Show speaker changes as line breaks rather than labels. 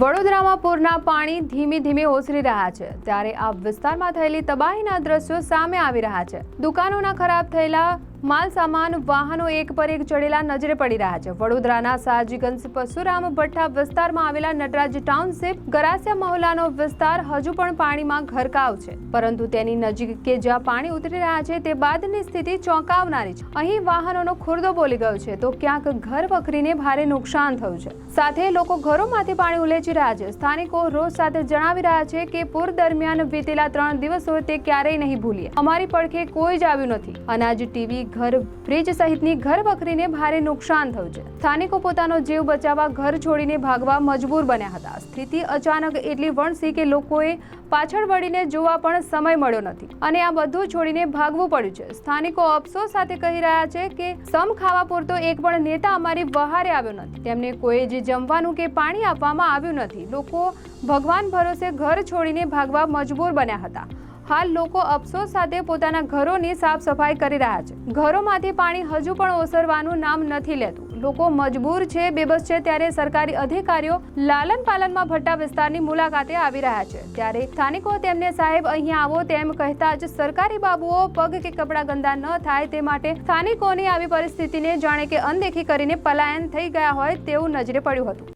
વડોદરામાં પૂરના પાણી ધીમે ધીમે ઓસરી રહ્યા છે. ત્યારે આ વિસ્તારમાં થયેલી તબાહીના દ્રશ્યો સામે આવી રહ્યા છે. દુકાનોના ખરાબ થયેલા માલ સામાન વાહનો એક પર એક ચડેલા નજરે પડી રહ્યા છે. વડોદરાના સાજીગંજ પશુરામ ભઠ્ઠા વિસ્તારમાં આવેલા નટરાજ ટાઉનશીપ, ગરાસિયા મહોલ્લાનો વિસ્તાર હજુ પણ પાણીમાં ઘરકાવ છે. પરંતુ તેની નજીક કે જ્યાં પાણી ઉતરી રહ્યા છે તે બાદની સ્થિતિ ચોંકાવનારી છે. અહીં વાહનોનો ખુરદો બોલી ગયો છે તો ક્યાંક ઘર વખરીને ભારે નુકસાન થયું છે. સાથે લોકો ઘરોમાંથી પાણી ઉલેચી રહ્યા છે. સ્થાનિકો રોજ સાથે જણાવી રહ્યા છે કે પૂર દરમિયાન વીતેલા ત્રણ દિવસો તે ક્યારેય નહીં ભૂલીએ. અમારી પડખે કોઈ જ આવ્યું નથી. અનાજ, ટીવી ઘર, ફ્રીજ સહિતની ઘર વખરીને ભારે નુકસાન થયું છે. સ્થાનિકો પોતાનો જીવ બચાવવા ઘર છોડીને ભાગવા મજબૂર બન્યા હતા. સ્થિતિ અચાનક એટલી વણસી કે લોકોએ પાછળ વળીને જોવા પણ સમય મળ્યો નથી અને આ બધું છોડીને ભાગવું પડ્યું છે. સ્થાનિકો અફસોસ સાથે કહી રહ્યા છે કે સમ ખાવા પૂરતો એક પણ નેતા અમારી વહારે આવ્યો નથી. તેમને કોઈ જ જમવાનું કે પાણી આપવામાં આવ્યું નથી. લોકો ભગવાન ભરોસે ઘર છોડીને ભાગવા મજબૂર બન્યા હતા. હાલ લોકો અફસોસ સાથે પોતાના ઘરોની સાફ સફાઈ કરી રહ્યા છે. ઘરોમાંથી પાણી હજુ પણ ઓસરવાનું નામ નથી લેતું. લોકો મજબૂર છે, બેબસ છે ત્યારે સરકારી અધિકારીઓ લાલન પાલનમાં ભટ્ટા વિસ્તારની મુલાકાતે આવી રહ્યા છે. ત્યારે સ્થાનિકો તેમને, સાહેબ, અહીંયા આવો, તેમ કહેતા જ સરકારી બાબુઓ પગ કે કપડાં ગંદા ન થાય તે માટે સ્થાનિકોની આવી પરિસ્થિતિને જાણે કે અનદેખી કરીને પલાયન થઈ ગયા હોય તેવું નજરે પડ્યું હતું.